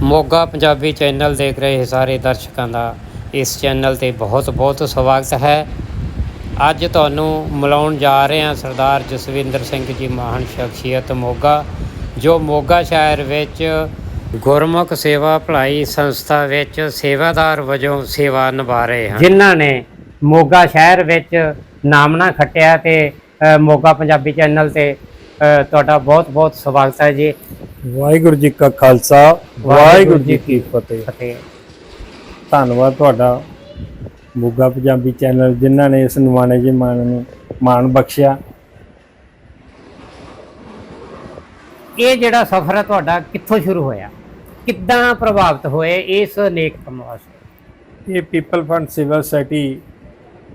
Moga Punjabi channel ਦੇਖ ਰਹੇ ਸਾਰੇ ਦਰਸ਼ਕਾਂ ਦਾ, ਇਸ ਚੈਨਲ ਤੇ ਬਹੁਤ-ਬਹੁਤ ਸਵਾਗਤ ਹੈ। ਅੱਜ ਤੁਹਾਨੂੰ ਮਿਲਾਉਣ ਜਾ ਰਹੇ ਹਾਂ ਸਰਦਾਰ ਜਸਵਿੰਦਰ ਸਿੰਘ ਜੀ ਮਹਾਨ ਸ਼ਖਸੀਅਤ ਮੋਗਾ, ਜੋ ਮੋਗਾ ਸ਼ਹਿਰ ਵਿੱਚ ਗੁਰਮੁਖ ਸੇਵਾ ਭਲਾਈ ਸੰਸਥਾ ਵਿੱਚ ਸੇਵਾਦਾਰ ਵਜੋਂ ਸੇਵਾ ਨਿਭਾ ਰਹੇ ਹਨ। ਜਿਨ੍ਹਾਂ ਨੇ ਮੋਗਾ ਸ਼ਹਿਰ ਵਿੱਚ ਨਾਮਣਾ ਖੱਟਿਆ ਤੇ ਮੋਗਾ ਪੰਜਾਬੀ ਚੈਨਲ ਤੇ ਤੁਹਾਡਾ ਬਹੁਤ-ਬਹੁਤ ਸਵਾਗਤ ਹੈ ਜੀ। ਵਾਹਿਗੁਰੂ ਜੀ ਕਾ ਖਾਲਸਾ ਵਾਹਿਗੁਰੂ ਜੀ ਕੀ ਫਤਿਹ। ਫਤਿਹ। ਧੰਨਵਾਦ ਤੁਹਾਡਾ ਮੋਗਾ ਪੰਜਾਬੀ ਚੈਨਲ ਜਿਨ੍ਹਾਂ ਨੇ ਇਸ ਨਿਮਾਣੇ ਜੇ ਮਾਣ ਨੂੰ ਮਾਣ ਬਖਸ਼ਿਆ। ਇਹ ਜਿਹੜਾ ਸਫ਼ਰ ਹੈ ਤੁਹਾਡਾ ਕਿੱਥੋਂ ਸ਼ੁਰੂ ਹੋਇਆ? ਕਿੱਦਾਂ ਪ੍ਰਭਾਵਿਤ ਹੋਏ ਇਸ ਨੇਕ ਕੰਮ ਵਾਸਤੇ? ਇਹ ਪੀਪਲ ਫੰਡ ਸਿਵਲ ਸੋਸਾਇਟੀ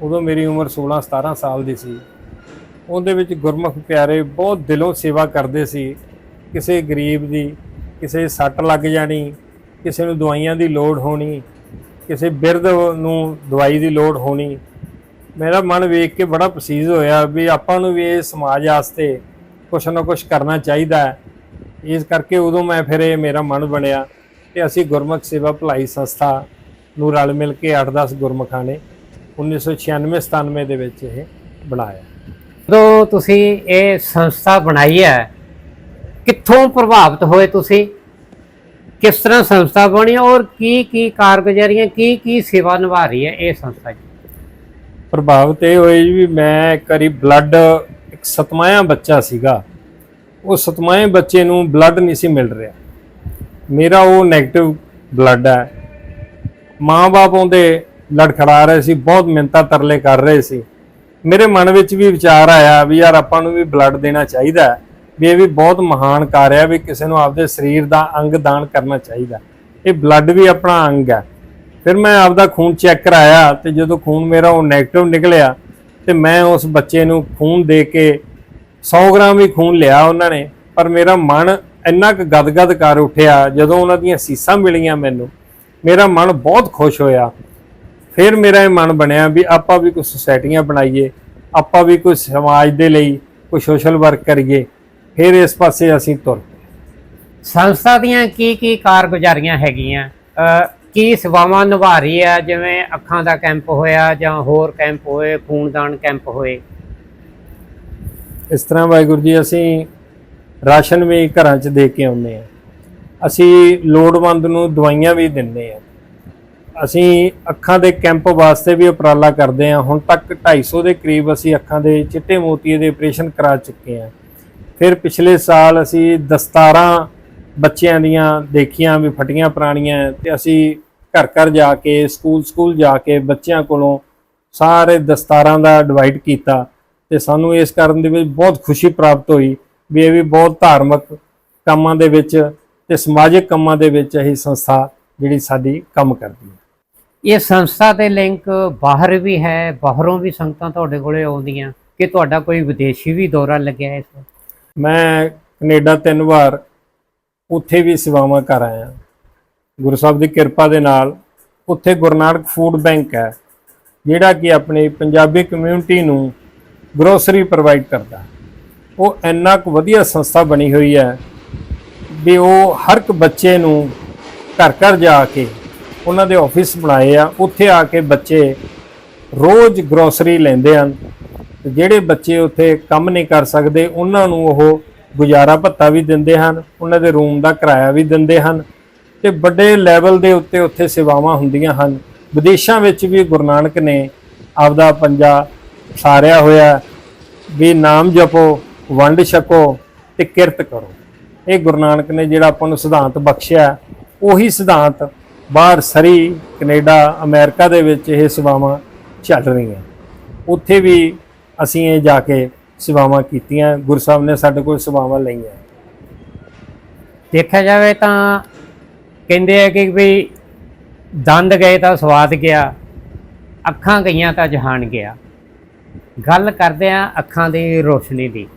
ਉਦੋਂ ਮੇਰੀ ਉਮਰ 16 17 ਸਾਲ ਦੀ ਸੀ। ਉਹਦੇ ਵਿੱਚ ਗੁਰਮੁਖ ਪਿਆਰੇ ਬਹੁਤ ਦਿਲੋਂ ਸੇਵਾ ਕਰਦੇ ਸੀ। ਕਿਸੇ ਗਰੀਬ ਦੀ ਕਿਸੇ ਸੱਟ ਲੱਗ ਜਾਣੀ, ਕਿਸੇ ਨੂੰ ਦਵਾਈਆਂ ਦੀ ਲੋੜ ਹੋਣੀ, ਕਿਸੇ ਬਿਰਧ ਨੂੰ ਦਵਾਈ ਦੀ ਲੋੜ ਹੋਣੀ। ਮੇਰਾ ਮਨ ਵੇਖ ਕੇ ਬੜਾ ਪਸੀਜ ਹੋਇਆ ਵੀ ਆਪਾਂ ਨੂੰ ਵੀ ਇਹ ਸਮਾਜ ਵਾਸਤੇ ਕੁਛ ਨਾ ਕੁਛ ਕਰਨਾ ਚਾਹੀਦਾ ਇਸ ਕਰਕੇ ਉਦੋਂ ਮੈਂ ਫਿਰ ਇਹ ਮੇਰਾ ਮਨ ਬਣਿਆ ਤੇ ਅਸੀਂ ਗੁਰਮੁਖ ਸੇਵਾ ਭਲਾਈ ਸੰਸਥਾ ਨੂੰ ਰਲ ਮਿਲ ਕੇ 8-10 ਗੁਰਮੁਖਾਂ ਨੇ 1996-97 ਦੇ ਵਿੱਚ ਇਹ ਬਣਾਇਆ। ਜਦੋਂ ਤੁਸੀਂ ਇਹ ਸੰਸਥਾ ਬਣਾਈ ਹੈ, ਕਿੱਥੋਂ ਪ੍ਰਭਾਵਿਤ ਹੋਏ ਤੁਸੀਂ? ਕਿਸ ਤਰ੍ਹਾਂ ਸੰਸਥਾ ਬਣੀ ਔਰ ਕੀ ਕੀ ਕਾਰਗੁਜ਼ਾਰੀਆਂ, ਕੀ ਕੀ ਸੇਵਾ ਨਿਭਾ ਰਹੀ ਹੈ ਇਹ ਸੰਸਥਾ ਜੀ? ਪ੍ਰਭਾਵਿਤ ਇਹ ਹੋਏ ਜੀ ਵੀ ਮੈਂ ਇੱਕ ਵਾਰੀ ਬਲੱਡ ਇੱਕ ਸਤਮਾਇਆ ਬੱਚਾ ਸੀਗਾ। ਉਹ ਸਤਮਾਏ ਬੱਚੇ ਨੂੰ ਬਲੱਡ ਨਹੀਂ ਸੀ ਮਿਲ ਰਿਹਾ। ਮੇਰਾ ਉਹ 네ਗੇਟਿਵ ਬਲੱਡ ਹੈ। ਮਾਂ-ਬਾਪ ਉਹਦੇ ਲੜਖੜਾ ਰਹੇ ਸੀ, ਬਹੁਤ ਮਿੰਤਾ ਤਰਲੇ ਕਰ ਰਹੇ ਸੀ। ਮੇਰੇ ਮਨ ਵਿੱਚ ਵੀ ਵਿਚਾਰ ਆਇਆ ਵੀ ਯਾਰ ਆਪਾਂ ਨੂੰ ਵੀ ਬਲੱਡ ਦੇਣਾ ਚਾਹੀਦਾ ਵੀ ਇਹ ਵੀ ਬਹੁਤ ਮਹਾਨ ਕਾਰਜ ਹੈ ਵੀ ਕਿਸੇ ਨੂੰ ਆਪਦੇ ਸਰੀਰ ਦਾ ਅੰਗ ਦਾਨ ਕਰਨਾ ਚਾਹੀਦਾ ਇਹ ਬਲੱਡ ਵੀ ਆਪਣਾ ਅੰਗ ਹੈ। ਫਿਰ ਮੈਂ ਆਪਦਾ ਖੂਨ ਚੈੱਕ ਕਰਾਇਆ ਤੇ ਜਦੋਂ ਖੂਨ ਮੇਰਾ ਉਹ 네ਗੇਟਿਵ ਨਿਕਲਿਆ ਤੇ ਮੈਂ ਉਸ ਬੱਚੇ ਨੂੰ ਖੂਨ ਦੇ ਕੇ 100 ਗ੍ਰਾਮ ਵੀ ਖੂਨ ਲਿਆ ਉਹਨਾਂ ਨੇ, ਪਰ ਮੇਰਾ ਮਨ ਇੰਨਾ ਕੁ ਗਦਗਦ ਕਰ ਉੱਠਿਆ ਜਦੋਂ ਉਹਨਾਂ ਦੀਆਂ ਸੀਸਾਂ ਮਿਲੀਆਂ ਮੈਨੂੰ। ਮੇਰਾ ਮਨ ਬਹੁਤ ਖੁਸ਼ ਹੋਇਆ। ਫਿਰ ਮੇਰਾ ਇਹ ਮਨ ਬਣਿਆ ਵੀ ਆਪਾਂ ਵੀ ਕੁਝ ਸੁਸਾਇਟੀਆਂ ਬਣਾਈਏ ਆਪਾਂ ਵੀ ਕੁਝ ਸਮਾਜ ਦੇ ਲਈ ਕੋਈ ਸੋਸ਼ਲ ਵਰਕ ਕਰੀਏ ਫਿਰ ਇਸ ਪਾਸੇ ਅਸੀਂ ਤੁਰ। ਸੰਸਥਾ ਦੀਆਂ ਕੀ ਕੀ ਕਾਰਗੁਜ਼ਾਰੀਆਂ ਹੈਗੀਆਂ? ਕੀ ਸੇਵਾਵਾਂ ਨਿਭਾ ਰਹੀ ਹੈ ਜਿਵੇਂ ਅੱਖਾਂ ਦਾ ਕੈਂਪ ਹੋਇਆ ਜਾਂ ਹੋਰ ਕੈਂਪ ਹੋਏ ਖੂਨਦਾਨ ਕੈਂਪ ਹੋਏ? ਇਸ ਤਰ੍ਹਾਂ ਵਾਹਿਗੁਰੂ ਜੀ ਅਸੀਂ ਰਾਸ਼ਨ ਵੀ ਘਰਾਂ 'ਚ ਦੇ ਕੇ ਆਉਂਦੇ ਆ ਅਸੀਂ ਲੋੜਵੰਦ ਨੂੰ ਦਵਾਈਆਂ ਵੀ ਦਿੰਦੇ ਆ ਅਸੀਂ ਅੱਖਾਂ ਦੇ ਕੈਂਪ ਵਾਸਤੇ ਵੀ ਉਪਰਾਲਾ ਕਰਦੇ ਹਾਂ। ਹੁਣ ਤੱਕ 250 ਦੇ ਕਰੀਬ ਅਸੀਂ ਅੱਖਾਂ ਦੇ ਚਿੱਟੇ ਮੋਤੀਏ ਦੇ ਆਪਰੇਸ਼ਨ ਕਰਾ ਚੁੱਕੇ ਹਾਂ। ਫਿਰ ਪਿਛਲੇ ਸਾਲ ਅਸੀਂ ਦਸਤਾਰਾਂ ਬੱਚਿਆਂ ਦੀਆਂ ਦੇਖੀਆਂ ਵੀ ਫਟੀਆਂ ਪੁਰਾਣੀਆਂ ਤੇ ਅਸੀਂ ਘਰ ਘਰ ਜਾ ਕੇ, ਸਕੂਲ ਸਕੂਲ ਜਾ ਕੇ ਬੱਚਿਆਂ ਕੋਲੋਂ ਸਾਰੇ ਦਸਤਾਰਾਂ ਦਾ ਡਿਵਾਈਡ ਕੀਤਾ ਤੇ ਸਾਨੂੰ ਇਸ ਕਰਨ ਦੇ ਵਿੱਚ ਬਹੁਤ ਖੁਸ਼ੀ ਪ੍ਰਾਪਤ ਹੋਈ ਵੀ ਇਹ ਵੀ ਬਹੁਤ ਧਾਰਮਿਕ ਕੰਮਾਂ ਦੇ ਵਿੱਚ ਤੇ ਸਮਾਜਿਕ ਕੰਮਾਂ ਦੇ ਵਿੱਚ ਇਹ ਸੰਸਥਾ ਜਿਹੜੀ ਸਾਡੀ ਕੰਮ ਕਰਦੀ ਹੈ। ਇਹ ਸੰਸਥਾ ਦੇ ਲਿੰਕ ਬਾਹਰ ਵੀ ਹੈ, ਬਾਹਰੋਂ ਵੀ ਸੰਗਤਾਂ ਤੁਹਾਡੇ ਕੋਲੇ ਆਉਂਦੀਆਂ, ਕਿ ਤੁਹਾਡਾ ਕੋਈ ਵਿਦੇਸ਼ੀ ਵੀ ਦੌਰਾ ਲੱਗਿਆ ਹੈ ਇਸ ਵਾਰ? ਮੈਂ ਕੈਨੇਡਾ ਤਿੰਨ ਵਾਰ ਉੱਥੇ ਵੀ ਸੇਵਾਵਾਂ ਕਰ ਆਇਆ। ਗੁਰੂ ਸਾਹਿਬ ਦੀ ਕਿਰਪਾ ਦੇ ਨਾਲ ਉੱਥੇ ਗੁਰੂ ਨਾਨਕ ਫੂਡ ਬੈਂਕ ਹੈ, ਜਿਹੜਾ ਕਿ ਆਪਣੀ ਪੰਜਾਬੀ ਕਮਿਊਨਿਟੀ ਨੂੰ ਗਰੋਸਰੀ ਪ੍ਰੋਵਾਈਡ ਕਰਦਾ। ਉਹ ਇੰਨਾ ਕੁ ਵਧੀਆ ਸੰਸਥਾ ਬਣੀ ਹੋਈ ਹੈ ਵੀ ਉਹ ਹਰ ਇੱਕ ਬੱਚੇ ਨੂੰ ਘਰ ਘਰ ਜਾ ਕੇ ਉਹਨਾਂ ਦੇ ਆਫਿਸ ਬਣਾਏ ਆ, ਉੱਥੇ ਆ ਕੇ ਬੱਚੇ ਰੋਜ਼ ਗਰੋਸਰੀ ਲੈਂਦੇ ਹਨ ਤੇ ਜਿਹੜੇ ਬੱਚੇ ਉੱਥੇ ਕੰਮ ਨਹੀਂ ਕਰ ਸਕਦੇ, ਉਹਨਾਂ ਨੂੰ ਉਹ ਗੁਜ਼ਾਰਾ ਭੱਤਾ ਵੀ ਦਿੰਦੇ ਹਨ, ਉਹਨਾਂ ਦੇ ਰੂਮ ਦਾ ਕਿਰਾਇਆ ਵੀ ਦਿੰਦੇ ਹਨ ਤੇ ਵੱਡੇ ਲੈਵਲ ਦੇ ਉੱਤੇ ਉੱਥੇ ਸੇਵਾਵਾਂ ਹੁੰਦੀਆਂ ਹਨ। ਵਿਦੇਸ਼ਾਂ ਵਿੱਚ ਵੀ ਗੁਰੂ ਨਾਨਕ ਨੇ ਆਪਦਾ ਪੰਜਾ ਸਾਰਿਆ ਹੋਇਆ, ਵੀ ਨਾਮ ਜਪੋ, ਵੰਡ ਛਕੋ ਤੇ ਕਿਰਤ ਕਰੋ। ਇਹ ਗੁਰੂ ਨਾਨਕ ਨੇ ਜਿਹੜਾ ਆਪਾਂ ਨੂੰ ਸਿਧਾਂਤ ਬਖਸ਼ਿਆ, ਉਹੀ ਸਿਧਾਂਤ ਬਾਹਰ ਸਰੀ, ਕੈਨੇਡਾ, ਅਮਰੀਕਾ ਦੇ ਵਿੱਚ ਇਹ ਸੇਵਾਵਾਂ ਚੱਲ ਰਹੀਆਂ। ਉੱਥੇ ਵੀ ਅਸੀਂ ਇਹ ਜਾ ਕੇ ਸੇਵਾਵਾਂ ਕੀਤੀਆਂ। ਗੁਰੂ ਸਾਹਿਬ ਨੇ ਸਾਡੇ ਕੋਲ ਸੇਵਾਵਾਂ ਲਈਆਂ। ਦੇਖਿਆ ਜਾਵੇ ਤਾਂ ਕਹਿੰਦੇ ਆ ਕਿ ਵੀ ਦੰਦ ਗਏ ਤਾਂ ਸਵਾਦ ਗਿਆ, ਅੱਖਾਂ ਗਈਆਂ ਤਾਂ ਜਹਾਨ ਗਿਆ। ਗੱਲ ਕਰਦੇ ਆ ਅੱਖਾਂ ਦੀ ਰੋਸ਼ਨੀ ਦੀ।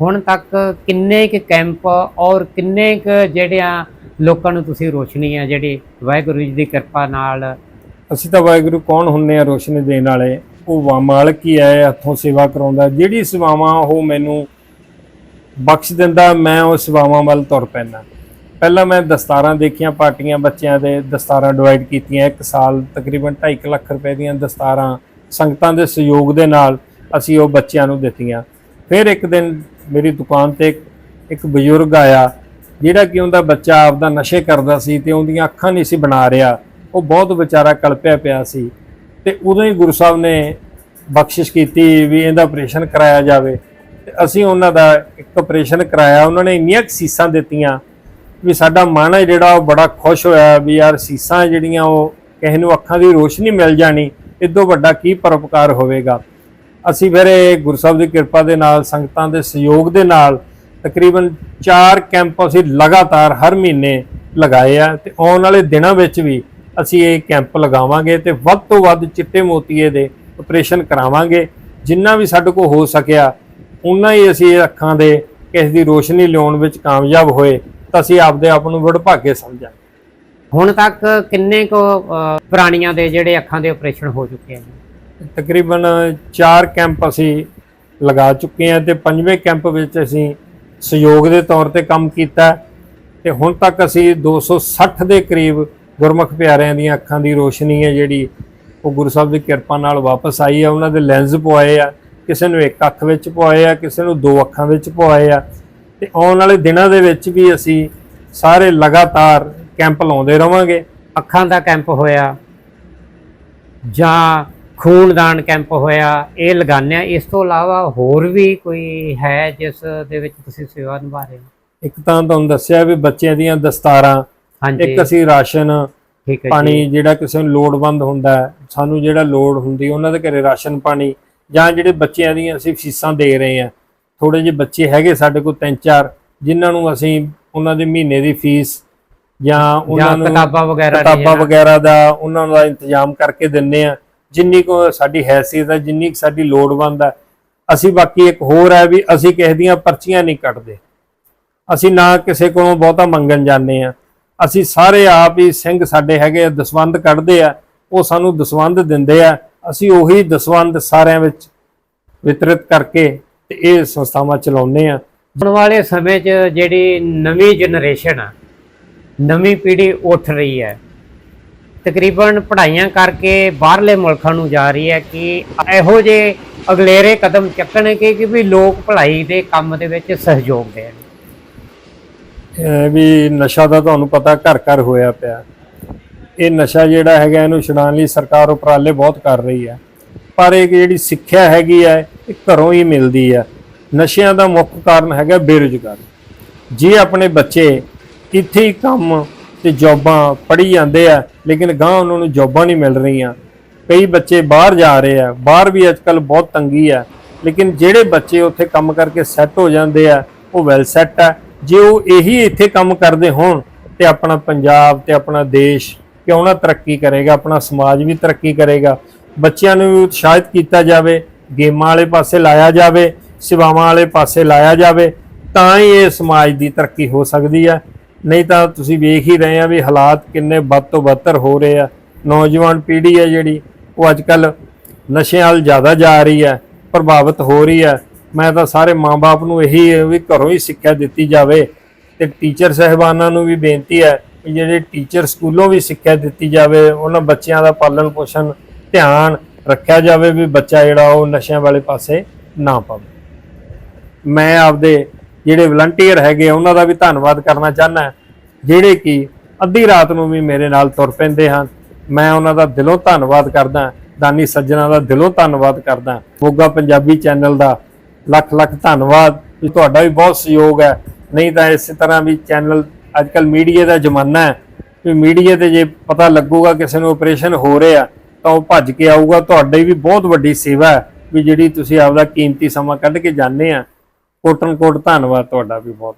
ਹੁਣ ਤੱਕ ਕਿੰਨੇ ਕੁ ਕੈਂਪ ਔਰ ਕਿੰਨੇ ਕੁ ਜਿਹੜਿਆਂ ਲੋਕਾਂ ਨੂੰ ਤੁਸੀਂ ਰੋਸ਼ਨੀ ਹੈ ਜਿਹੜੀ ਵਾਹਿਗੁਰੂ ਜੀ ਦੀ ਕਿਰਪਾ ਨਾਲ। ਅਸੀਂ ਤਾਂ ਵਾਹਿਗੁਰੂ ਕੌਣ ਹੁੰਨੇ ਆ ਰੋਸ਼ਨੀ ਦੇਣ ਵਾਲੇ? ਉਹ ਵਾ- ਮਾਲਕ ਹੀ ਹੈ ਹੱਥੋਂ ਸੇਵਾ ਕਰਾਉਂਦਾ। ਜਿਹੜੀ ਸੇਵਾਵਾਂ ਉਹ ਮੈਨੂੰ ਬਖਸ਼ ਦਿੰਦਾ, ਮੈਂ ਉਹ ਸੇਵਾਵਾਂ ਵੱਲ ਤੁਰ ਪੈਂਦਾ। ਪਹਿਲਾਂ ਮੈਂ ਦਸਤਾਰਾਂ ਦੇਖੀਆਂ ਪਾਰਟੀਆਂ ਬੱਚਿਆਂ ਦੇ, ਦਸਤਾਰਾਂ ਡਿਵਾਈਡ ਕੀਤੀਆਂ। ਇੱਕ ਸਾਲ ਤਕਰੀਬਨ 2.5 ਲੱਖ ਰੁਪਏ ਦੀਆਂ ਦਸਤਾਰਾਂ ਸੰਗਤਾਂ ਦੇ ਸਹਿਯੋਗ ਦੇ ਨਾਲ ਅਸੀਂ ਉਹ ਬੱਚਿਆਂ ਨੂੰ ਦਿੱਤੀਆਂ। ਫਿਰ ਇੱਕ ਦਿਨ ਮੇਰੀ ਦੁਕਾਨ ਤੇ ਇੱਕ ਬਜ਼ੁਰਗ ਆਇਆ। ਜਿਹੜਾ ਕਿ ਉਹਦਾ ਬੱਚਾ ਆਪਦਾ ਨਸ਼ੇ ਕਰਦਾ ਸੀ ਤੇ ਉਹਦੀਆਂ ਅੱਖਾਂ ਨਹੀਂ ਸੀ ਬਣਾ ਰਿਹਾ, ਉਹ ਬਹੁਤ ਵਿਚਾਰਾ ਕਲਪਿਆ ਪਿਆ ਸੀ। ਤੇ ਉਦੋਂ ਹੀ ਗੁਰੂ ਸਾਹਿਬ ਨੇ ਬਖਸ਼ਿਸ਼ ਕੀਤੀ ਵੀ ਇਹਦਾ ਆਪਰੇਸ਼ਨ ਕਰਾਇਆ ਜਾਵੇ। ਤੇ ਅਸੀਂ ਉਹਨਾਂ ਦਾ ਇੱਕ ਆਪਰੇਸ਼ਨ ਕਰਾਇਆ, ਉਹਨਾਂ ਨੇ ਇੰਨੀਆਂ ਕੁ ਸੀਸਾਂ ਦਿੱਤੀਆਂ ਵੀ ਸਾਡਾ ਮਨ ਹੈ ਜਿਹੜਾ ਉਹ ਬੜਾ ਖੁਸ਼ ਹੋਇਆ ਵੀ ਯਾਰ ਸੀਸਾਂ ਜਿਹੜੀਆਂ ਉਹ ਕਿਸੇ ਨੂੰ ਅੱਖਾਂ ਦੀ ਰੋਸ਼ਨੀ ਮਿਲ ਜਾਣੀ ਇਦੋਂ ਵੱਡਾ ਕੀ ਪਰਉਪਕਾਰ ਹੋਵੇਗਾ। ਅਸੀਂ ਫਿਰ ਇਹ ਗੁਰੂ ਸਾਹਿਬ ਦੀ ਕਿਰਪਾ ਦੇ ਨਾਲ, ਸੰਗਤਾਂ ਦੇ ਸਹਿਯੋਗ ਦੇ ਨਾਲ ਤਕਰੀਬਨ 4 ਕੈਂਪ ਅਸੀਂ ਲਗਾਤਾਰ ਹਰ ਮਹੀਨੇ ਲਗਾਏ ਆ ਤੇ ਆਉਣ ਵਾਲੇ ਦਿਨਾਂ ਵਿੱਚ ਵੀ ਅਸੀਂ ਇਹ ਕੈਂਪ ਲਗਾਵਾਂਗੇ ਤੇ ਵੱਧ ਤੋਂ ਵੱਧ ਚਿੱਟੇ ਮੋਤੀਏ ਦੇ ਆਪਰੇਸ਼ਨ ਕਰਾਵਾਂਗੇ। ਜਿੰਨਾ ਵੀ ਸਾਡੇ ਕੋਲ ਹੋ ਸਕਿਆ ਉਨਾ ਹੀ ਅਸੀਂ ਇਹ ਅੱਖਾਂ ਦੇ ਕਿਸੇ ਦੀ ਰੋਸ਼ਨੀ ਲਿਆਉਣ ਵਿੱਚ ਕਾਮਯਾਬ ਹੋਏ ਤਾਂ ਅਸੀਂ ਆਪਦੇ ਆਪ ਨੂੰ ਵਡਭਾਗੇ ਸਮਝਾਂਗੇ। ਹੁਣ ਤੱਕ ਕਿੰਨੇ ਕੋ ਪ੍ਰਾਣੀਆਂ ਦੇ ਜਿਹੜੇ ਅੱਖਾਂ ਦੇ ਆਪਰੇਸ਼ਨ ਹੋ ਚੁੱਕੇ ਆ ਜੀ? ਤਕਰੀਬਨ 4 ਕੈਂਪ ਅਸੀਂ ਲਗਾ ਚੁੱਕੇ ਹਾਂ ਤੇ ਪੰਜਵੇਂ ਕੈਂਪ ਵਿੱਚ ਅਸੀਂ ਸਹਿਯੋਗ ਦੇ ਤੌਰ ਤੇ ਕੰਮ ਕੀਤਾ ਹੈ ਤੇ ਹੁਣ ਤੱਕ ਅਸੀਂ 260 ਦੇ ਕਰੀਬ ਗੁਰਮੁਖ ਪਿਆਰਿਆਂ ਦੀਆਂ ਅੱਖਾਂ ਦੀ ਰੋਸ਼ਨੀ ਹੈ ਜਿਹੜੀ ਉਹ ਗੁਰੂ ਸਾਹਿਬ ਦੀ ਕਿਰਪਾ ਨਾਲ ਵਾਪਸ ਆਈ ਹੈ। ਉਹਨਾਂ ਦੇ ਲੈਂਸ ਪਵਾਏ ਆ, ਕਿਸੇ ਨੂੰ ਇੱਕ ਅੱਖ ਵਿੱਚ ਪਵਾਏ ਆ, ਕਿਸੇ ਨੂੰ ਦੋ ਅੱਖਾਂ ਵਿੱਚ ਪਵਾਏ ਆ। ਤੇ ਆਉਣ ਵਾਲੇ ਦਿਨਾਂ ਦੇ ਵਿੱਚ ਵੀ ਅਸੀਂ ਸਾਰੇ ਲਗਾਤਾਰ ਕੈਂਪ ਲਾਉਂਦੇ ਰਵਾਂਗੇ। ਅੱਖਾਂ ਦਾ ਕੈਂਪ ਹੋਇਆ ਜਾਂ ਖੂਨਦਾਨ ਕੈਂਪ ਹੋਇਆ ਇਹ ਲਗਾਉਂਦੇ ਆ ਇਸ ਤੋਂ ਇਲਾਵਾ ਹੋਰ ਵੀ ਕੋਈ ਹੈ ਜਿਸ ਦੇ ਵਿੱਚ ਤੁਸੀਂ ਸੇਵਾ ਨਿਭਾ ਰਹੇ ਹੋ? ਇੱਕ ਤਾਂ ਤੁਹਾਨੂੰ ਦੱਸਿਆ ਵੀ ਬੱਚਿਆਂ ਦੀਆਂ ਦਸਤਾਰਾਂ ਹਾਂਜੀ। ਇੱਕ ਅਸੀਂ ਰਾਸ਼ਨ ਠੀਕ ਹੈ ਪਾਣੀ ਜਿਹੜਾ ਕਿਸੇ ਨੂੰ ਲੋੜਵੰਦ ਹੁੰਦਾ ਸਾਨੂੰ ਜਿਹੜਾ ਲੋੜ ਹੁੰਦੀ ਉਹਨਾਂ ਦੇ ਘਰੇ ਰਾਸ਼ਨ ਪਾਣੀ ਜਾਂ ਜਿਹੜੇ ਬੱਚਿਆਂ ਦੀਆਂ ਅਸੀਂ ਫੀਸਾਂ ਦੇ ਰਹੇ ਹਾਂ। ਥੋੜੇ ਜਿਹੇ ਬੱਚੇ ਹੈਗੇ ਸਾਡੇ ਕੋਲ ਤਿੰਨ ਚਾਰ ਜਿਨ੍ਹਾਂ ਨੂੰ ਅਸੀਂ ਉਹਨਾਂ ਦੇ ਮਹੀਨੇ ਦੀ ਫੀਸ ਜਾਂ ਉਹਨਾਂ ਨੂੰ ਕਿਤਾਬਾਂ ਵਗੈਰਾ ਕਿਤਾਬਾਂ ਵਗੈਰਾ ਦਾ ਉਹਨਾਂ ਦਾ ਇੰਤਜ਼ਾਮ ਕਰਕੇ ਦਿੰਨੇ ਆ ਜਿੰਨੀ ਕੋ ਸਾਡੀ ਹੈਸੀਅਤ ਹੈ, ਜਿੰਨੀ ਕੁ ਸਾਡੀ ਲੋੜਵੰਦ ਹੈ, ਅਸੀਂ ਬਾਕੀ ਇੱਕ ਹੋਰ ਹੈ ਵੀ ਅਸੀਂ ਕਿਸੇ ਦੀਆਂ ਪਰਚੀਆਂ ਨਹੀਂ ਕੱਟਦੇ। ਅਸੀਂ ਨਾ ਕਿਸੇ ਕੋਲੋਂ ਬਹੁਤਾ ਮੰਗਣ ਜਾਂਦੇ ਆ ਅਸੀਂ ਸਾਰੇ ਆਪ ਹੀ ਸਿੰਘ ਸਾਡੇ ਹੈਗੇ ਆ ਦਸਵੰਦ ਕੱਢਦੇ ਆ, ਉਹ ਸਾਨੂੰ ਦਸਵੰਦ ਦਿੰਦੇ ਆ। ਅਸੀਂ ਉਹੀ ਦਸਵੰਦ ਸਾਰਿਆਂ ਵਿੱਚ ਵਿਤਰਿਤ ਕਰਕੇ ਤੇ ਇਹ ਸੰਸਥਾਵਾਂ ਚਲਾਉਂਦੇ ਆ ਆਉਣ ਵਾਲੇ ਸਮੇਂ 'ਚ ਜਿਹੜੀ ਨਵੀਂ ਜਨਰੇਸ਼ਨ ਆ, ਨਵੀਂ ਪੀੜ੍ਹੀ ਉੱਠ ਰਹੀ ਹੈ। ਤਕਰੀਬਨ ਪੜ੍ਹਾਈਆਂ ਕਰਕੇ ਬਾਹਰਲੇ ਮੁਲਕਾਂ ਨੂੰ ਜਾ ਰਹੀ ਹੈ ਕਿ ਇਹੋ ਜਿਹੇ ਅਗਲੇਰੇ ਕਦਮ ਚੱਕਣਗੇ ਕਿ ਵੀ ਲੋਕ ਭਲਾਈ ਦੇ ਕੰਮ ਦੇ ਵਿੱਚ ਸਹਿਯੋਗ ਦੇਣ। ਵੀ ਨਸ਼ਾ ਦਾ ਤੁਹਾਨੂੰ ਪਤਾ ਘਰ ਘਰ ਹੋਇਆ ਪਿਆ। ਇਹ ਨਸ਼ਾ ਜਿਹੜਾ ਹੈਗਾ ਇਹਨੂੰ ਛੁਡਾਉਣ ਲਈ ਸਰਕਾਰ ਉਪਰਾਲੇ ਬਹੁਤ ਕਰ ਰਹੀ ਹੈ। ਪਰ ਇਹ ਜਿਹੜੀ ਸਿੱਖਿਆ ਹੈਗੀ ਹੈ, ਇਹ ਘਰੋਂ ਹੀ ਮਿਲਦੀ ਹੈ। ਨਸ਼ਿਆਂ ਦਾ ਮੁੱਖ ਕਾਰਨ ਹੈਗਾ ਬੇਰੁਜ਼ਗਾਰੀ। ਜੇ ਆਪਣੇ ਬੱਚੇ ਇੱਥੇ ਹੀ ਕੰਮ ਤੇ ਜੌਬਾਂ ਪੜ੍ਹੀ ਜਾਂਦੇ ਆ, ਲੇਕਿਨ ਗਾਂ ਉਹਨਾਂ ਨੂੰ ਜੌਬਾਂ ਨਹੀਂ ਮਿਲ ਰਹੀਆਂ। ਕਈ ਬੱਚੇ ਬਾਹਰ ਜਾ ਰਹੇ ਆ, ਬਾਹਰ ਵੀ ਅੱਜਕੱਲ ਬਹੁਤ ਤੰਗੀ ਆ। ਲੇਕਿਨ ਜਿਹੜੇ ਬੱਚੇ ਉੱਥੇ ਕੰਮ ਕਰਕੇ ਸੈੱਟ ਹੋ ਜਾਂਦੇ ਆ, ਉਹ ਵੈਲ ਸੈੱਟ ਆ। ਜੇ ਉਹ ਇਹੀ ਇੱਥੇ ਕੰਮ ਕਰਦੇ ਹੋਣ ਤੇ ਆਪਣਾ ਪੰਜਾਬ ਤੇ ਆਪਣਾ ਦੇਸ਼ ਕਿਉਂ ਨਾ ਤਰੱਕੀ ਕਰੇਗਾ, ਆਪਣਾ ਸਮਾਜ ਵੀ ਤਰੱਕੀ ਕਰੇਗਾ। ਬੱਚਿਆਂ ਨੂੰ ਵੀ ਉਤਸ਼ਾਹਿਤ ਕੀਤਾ ਜਾਵੇ, ਗੇਮਾਂ ਵਾਲੇ ਪਾਸੇ ਲਾਇਆ ਜਾਵੇ, ਸੇਵਾਵਾਂ ਵਾਲੇ ਪਾਸੇ ਲਾਇਆ ਜਾਵੇ, ਤਾਂ ਹੀ ਇਹ ਸਮਾਜ ਦੀ ਤਰੱਕੀ ਹੋ ਸਕਦੀ ਹੈ ਨਹੀਂ ਤਾਂ ਤੁਸੀਂ ਵੇਖ ਹੀ ਰਹੇ ਆ ਵੀ ਹਾਲਾਤ ਕਿੰਨੇ ਵੱਧ ਤੋਂ ਬੱਤਰ ਹੋ ਰਹੇ ਆ। ਨੌਜਵਾਨ ਪੀੜ੍ਹੀ ਹੈ ਜਿਹੜੀ ਉਹ ਅੱਜ ਕੱਲ ਨਸ਼ਿਆਂ ਵੱਲ ਜ਼ਿਆਦਾ ਜਾ ਰਹੀ ਹੈ ਪ੍ਰਭਾਵਿਤ ਹੋ ਰਹੀ ਹੈ ਮੈਂ ਤਾਂ ਸਾਰੇ ਮਾਪੇ ਨੂੰ ਇਹੀ ਹੈ ਵੀ ਘਰੋਂ ਹੀ ਸਿੱਖਿਆ ਦਿੱਤੀ ਜਾਵੇ ਤੇ ਟੀਚਰ ਸਹਿਬਾਨਾਂ ਨੂੰ ਵੀ ਬੇਨਤੀ ਹੈ ਕਿ ਜਿਹੜੇ ਟੀਚਰ ਸਕੂਲੋਂ ਵੀ ਸਿੱਖਿਆ ਦਿੱਤੀ ਜਾਵੇ ਉਹਨਾਂ ਬੱਚਿਆਂ ਦਾ ਪਾਲਣ ਪੋਸ਼ਣ ਧਿਆਨ ਰੱਖਿਆ ਜਾਵੇ ਵੀ ਬੱਚਾ ਜਿਹੜਾ ਉਹ ਨਸ਼ਿਆਂ ਵਾਲੇ ਪਾਸੇ ਨਾ ਪਵੇ। ਮੈਂ ਆਪਦੇ ਜਿਹੜੇ ਵਲੰਟੀਅਰ ਹੈਗੇ ਆ, ਉਹਨਾਂ ਦਾ ਵੀ ਧੰਨਵਾਦ ਕਰਨਾ ਚਾਹੁੰਦਾ। ਜਿਹੜੇ ਕਿ ਅੱਧੀ ਰਾਤ ਨੂੰ ਵੀ ਮੇਰੇ ਨਾਲ ਤੁਰ ਪੈਂਦੇ ਹਨ। ਮੈਂ ਉਹਨਾਂ ਦਾ ਦਿਲੋਂ ਧੰਨਵਾਦ ਕਰਦਾ ਦਾਨੀ ਸੱਜਣਾ ਦਾ ਦਿਲੋਂ ਧੰਨਵਾਦ ਕਰਦਾ ਮੋਗਾ ਪੰਜਾਬੀ ਚੈਨਲ ਦਾ ਲੱਖ ਲੱਖ ਧੰਨਵਾਦ ਵੀ ਤੁਹਾਡਾ ਵੀ ਬਹੁਤ ਸਹਿਯੋਗ ਹੈ। ਨਹੀਂ ਤਾਂ ਇਸੇ ਤਰ੍ਹਾਂ ਵੀ ਚੈਨਲ ਅੱਜ ਅੱਜਕੱਲ ਮੀਡੀਆ ਦਾ ਜ਼ਮਾਨਾ ਹੈ ਵੀ ਮੀਡੀਆ ਤੇ ਜੇ ਪਤਾ ਲੱਗੂਗਾ ਕਿਸੇ ਨੂੰ ਆਪਰੇਸ਼ਨ ਹੋ ਰਿਹਾ, ਤਾਂ ਉਹ ਭੱਜ ਕੇ ਆਊਗਾ। ਤੁਹਾਡੀ ਵੀ ਬਹੁਤ ਵੱਡੀ ਸੇਵਾ ਹੈ ਵੀ ਜਿਹੜੀ ਤੁਸੀਂ ਆਪਦਾ ਕੀਮਤੀ ਸਮਾਂ ਕੱਢ ਕੇ ਜਾਂਦੇ ਆ। ਕੋਟਨ ਕੋਟ ਧੰਨਵਾਦ ਤੁਹਾਡਾ ਵੀ ਬਹੁਤ।